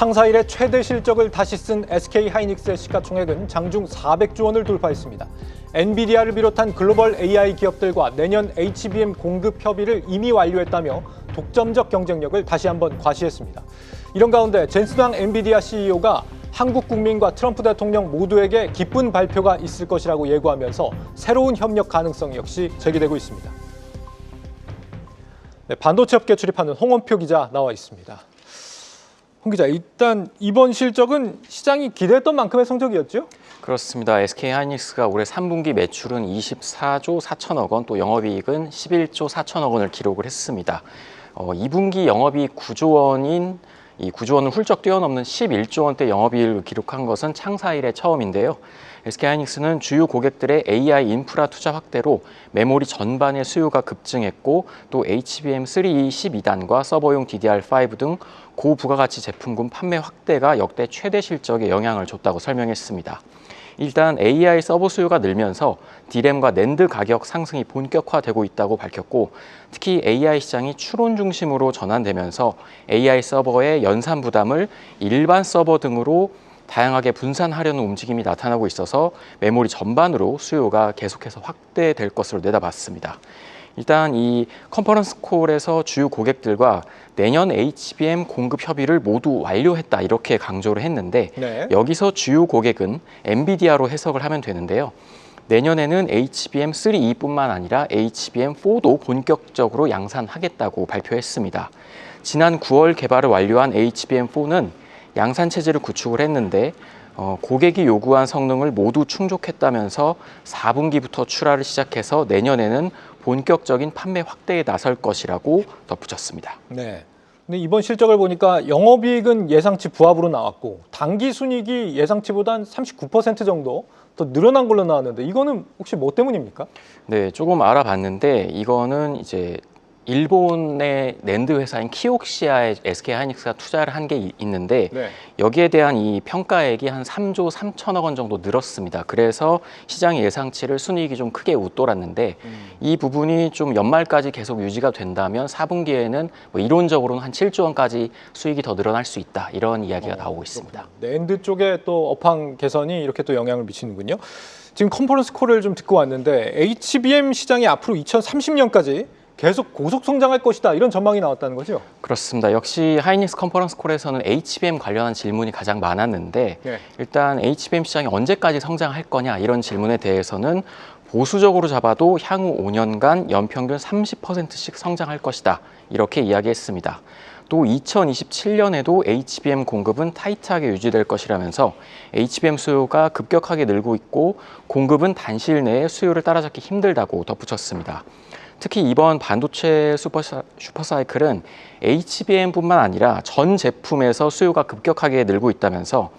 창사 이래 최대 실적을 다시 쓴 SK 하이닉스의 시가총액은 장중 400조 원을 돌파했습니다. 엔비디아를 비롯한 글로벌 AI 기업들과 내년 HBM 공급 협의를 이미 완료했다며 독점적 경쟁력을 다시 한번 과시했습니다. 이런 가운데 젠슨왕 엔비디아 CEO가 한국 국민과 트럼프 대통령 모두에게 기쁜 발표가 있을 것이라고 예고하면서 새로운 협력 가능성 역시 제기되고 있습니다. 네, 반도체 업계 출입하는 홍원표 기자 나와 있습니다. 홍 기자, 일단 이번 실적은 시장이 기대했던 만큼의 성적이었죠? 그렇습니다. SK 하이닉스가 올해 3분기 매출은 24조 4천억 원, 또 영업이익은 11조 4천억 원을 기록을 했습니다. 어, 2분기 영업이익 9조 원인 이 9조 원을 훌쩍 뛰어넘는 11조 원대 영업이익을 기록한 것은 창사 이래 처음인데요. SK 하이닉스는 주요 고객들의 AI 인프라 투자 확대로 메모리 전반의 수요가 급증했고 또 HBM3E 12단과 서버용 DDR5 등 고부가가치 제품군 판매 확대가 역대 최대 실적에 영향을 줬다고 설명했습니다. 일단 AI 서버 수요가 늘면서 디램과 낸드 가격 상승이 본격화되고 있다고 밝혔고 특히 AI 시장이 추론 중심으로 전환되면서 AI 서버의 연산 부담을 일반 서버 등으로 다양하게 분산하려는 움직임이 나타나고 있어서 메모리 전반으로 수요가 계속해서 확대될 것으로 내다봤습니다. 일단 이 컨퍼런스 콜에서 주요 고객들과 내년 HBM 공급 협의를 모두 완료했다 이렇게 강조를 했는데 네. 여기서 주요 고객은 엔비디아로 해석을 하면 되는데요. 내년에는 HBM3E뿐만 아니라 HBM4도 본격적으로 양산하겠다고 발표했습니다. 지난 9월 개발을 완료한 HBM4는 양산 체제를 구축을 했는데 어, 고객이 요구한 성능을 모두 충족했다면서 4분기부터 출하를 시작해서 내년에는 본격적인 판매 확대에 나설 것이라고 덧붙였습니다. 네. 근데 이번 실적을 보니까 영업이익은 예상치 부합으로 나왔고 단기 순이익이 예상치보다 한39% 정도 더 늘어난 걸로 나왔는데 이거는 혹시 뭐 때문입니까? 네, 조금 알아봤는데 이거는 이제 일본의 낸드 회사인 키옥시아에 SK 하이닉스가 투자를 한 게 있는데 네. 여기에 대한 이 평가액이 한 3조 3천억 원 정도 늘었습니다. 그래서 시장의 예상치를 순이익이 좀 크게 웃돌았는데 이 부분이 좀 연말까지 계속 유지가 된다면 4분기에는 뭐 이론적으로는 한 7조 원까지 수익이 더 늘어날 수 있다 이런 이야기가 나오고 있습니다. 낸드 쪽에 또 업황 개선이 이렇게 또 영향을 미치는군요. 지금 컨퍼런스 콜을 좀 듣고 왔는데 HBM 시장이 앞으로 2030년까지 계속 고속 성장할 것이다 이런 전망이 나왔다는 거죠. 그렇습니다. 역시 하이닉스 컨퍼런스 콜에서는 HBM 관련한 질문이 가장 많았는데 네. 일단 HBM 시장이 언제까지 성장할 거냐 이런 질문에 대해서는 보수적으로 잡아도 향후 5년간 연평균 30%씩 성장할 것이다 이렇게 이야기했습니다. 또 2027년에도 HBM 공급은 타이트하게 유지될 것이라면서 HBM 수요가 급격하게 늘고 있고 공급은 단시일 내에 수요를 따라잡기 힘들다고 덧붙였습니다. 특히 이번 반도체 슈퍼, 슈퍼사이클은 HBM뿐만 아니라 전 제품에서 수요가 급격하게 늘고 있다면서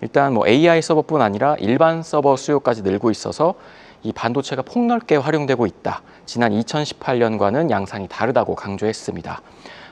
일단 뭐 AI 서버뿐 아니라 일반 서버 수요까지 늘고 있어서 이 반도체가 폭넓게 활용되고 있다. 지난 2018년과는 양상이 다르다고 강조했습니다.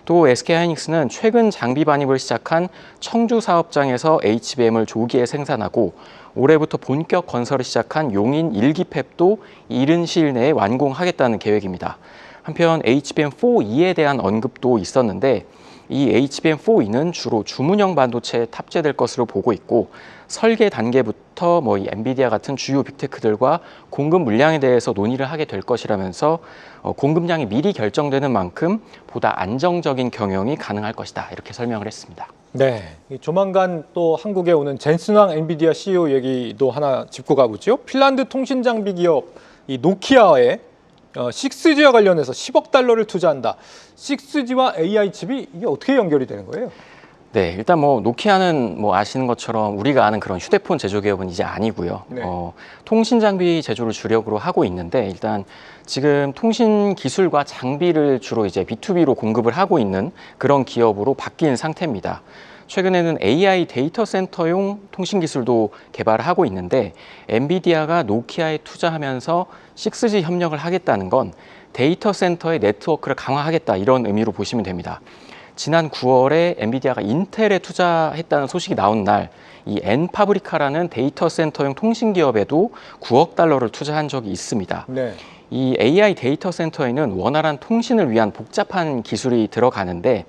또 SK 하이닉스는 최근 장비 반입을 시작한 청주 사업장에서 HBM을 조기에 생산하고 올해부터 본격 건설을 시작한 용인 일기팹도 이른 시일 내에 완공하겠다는 계획입니다. 한편 HBM4E에 대한 언급도 있었는데 이 HBM4E는 주로 주문형 반도체에 탑재될 것으로 보고 있고 설계 단계부터 뭐 이 엔비디아 같은 주요 빅테크들과 공급 물량에 대해서 논의를 하게 될 것이라면서 어, 공급량이 미리 결정되는 만큼 보다 안정적인 경영이 가능할 것이다 이렇게 설명을 했습니다. 네. 이 조만간 또 한국에 오는 젠슨왕 엔비디아 CEO 얘기도 하나 짚고 가보죠. 핀란드 통신 장비 기업 이 노키아에 어, 6G와 관련해서 10억 달러를 투자한다. 6G와 AI 칩이 이게 어떻게 연결이 되는 거예요? 네, 일단 뭐 노키아는 뭐 아시는 것처럼 우리가 아는 그런 휴대폰 제조 기업은 이제 아니고요. 네. 어, 통신 장비 제조를 주력으로 하고 있는데 일단 지금 통신 기술과 장비를 주로 이제 B2B로 공급을 하고 있는 그런 기업으로 바뀐 상태입니다. 최근에는 AI 데이터 센터용 통신 기술도 개발을 하고 있는데 엔비디아가 노키아에 투자하면서 6G 협력을 하겠다는 건 데이터 센터의 네트워크를 강화하겠다 이런 의미로 보시면 됩니다. 지난 9월에 엔비디아가 인텔에 투자했다는 소식이 나온 날, 이 엔파브리카라는 데이터 센터용 통신 기업에도 9억 달러를 투자한 적이 있습니다. 네. 이 AI 데이터 센터에는 원활한 통신을 위한 복잡한 기술이 들어가는데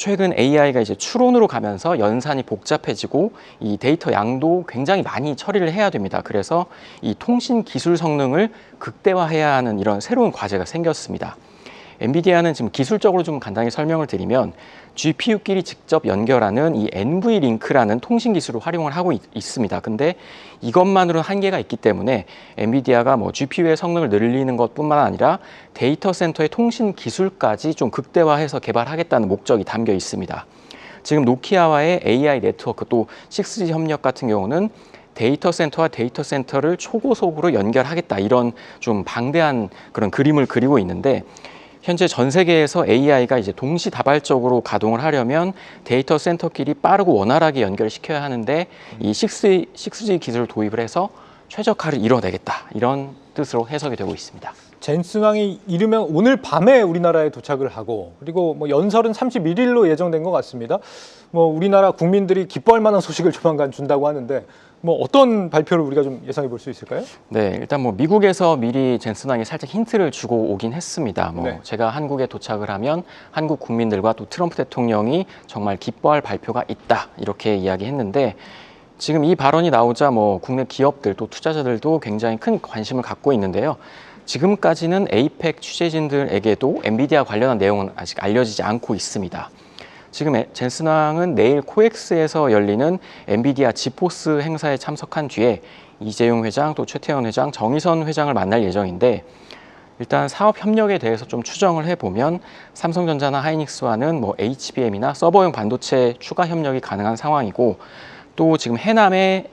최근 AI가 이제 추론으로 가면서 연산이 복잡해지고 이 데이터 양도 굉장히 많이 처리를 해야 됩니다. 그래서 이 통신 기술 성능을 극대화해야 하는 이런 새로운 과제가 생겼습니다. 엔비디아는 지금 기술적으로 좀 간단히 설명을 드리면 GPU끼리 직접 연결하는 이 NV 링크라는 통신 기술을 활용을 하고 있, 있습니다. 근데 이것만으로는 한계가 있기 때문에 엔비디아가 뭐 GPU의 성능을 늘리는 것뿐만 아니라 데이터 센터의 통신 기술까지 좀 극대화해서 개발하겠다는 목적이 담겨 있습니다. 지금 노키아와의 AI 네트워크 또 6G 협력 같은 경우는 데이터 센터와 데이터 센터를 초고속으로 연결하겠다 이런 좀 방대한 그런 그림을 그리고 있는데 현재 전 세계에서 AI가 이제 동시다발적으로 가동을 하려면 데이터 센터끼리 빠르고 원활하게 연결시켜야 하는데 이 6G, 6G 기술을 도입을 해서 최적화를 이뤄내겠다 이런 뜻으로 해석이 되고 있습니다. 젠슨왕이 이르면 오늘 밤에 우리나라에 도착을 하고 그리고 뭐 연설은 31일로 예정된 것 같습니다. 뭐 우리나라 국민들이 기뻐할 만한 소식을 조만간 준다고 하는데 뭐 어떤 발표를 우리가 좀 예상해 볼 수 있을까요? 네, 일단 뭐 미국에서 미리 젠슨왕이 살짝 힌트를 주고 오긴 했습니다. 뭐 네. 제가 한국에 도착을 하면 한국 국민들과 또 트럼프 대통령이 정말 기뻐할 발표가 있다 이렇게 이야기했는데 지금 이 발언이 나오자 뭐 국내 기업들 또 투자자들도 굉장히 큰 관심을 갖고 있는데요. 지금까지는 에이펙 취재진들에게도 엔비디아 관련한 내용은 아직 알려지지 않고 있습니다. 지금 에- 젠슨왕은 내일 코엑스에서 열리는 엔비디아 지포스 행사에 참석한 뒤에 이재용 회장 또 최태원 회장, 정의선 회장을 만날 예정인데 일단 사업 협력에 대해서 좀 추정을 해보면 삼성전자나 하이닉스와는 뭐 HBM이나 서버용 반도체 추가 협력이 가능한 상황이고 또 지금 해남에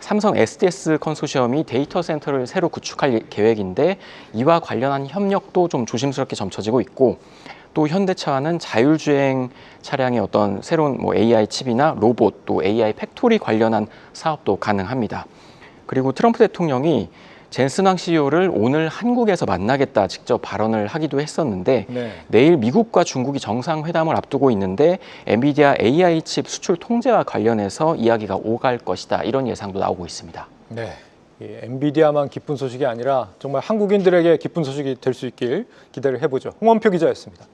삼성 SDS 컨소시엄이 데이터 센터를 새로 구축할 계획인데 이와 관련한 협력도 좀 조심스럽게 점쳐지고 있고 또 현대차와는 자율주행 차량의 어떤 새로운 뭐 AI 칩이나 로봇 또 AI 팩토리 관련한 사업도 가능합니다. 그리고 트럼프 대통령이 젠슨왕 CEO를 오늘 한국에서 만나겠다 직접 발언을 하기도 했었는데 네. 내일 미국과 중국이 정상회담을 앞두고 있는데 엔비디아 AI 칩 수출 통제와 관련해서 이야기가 오갈 것이다 이런 예상도 나오고 있습니다. 네. 이 엔비디아만 기쁜 소식이 아니라 정말 한국인들에게 기쁜 소식이 될 수 있길 기대를 해보죠. 홍원표 기자였습니다.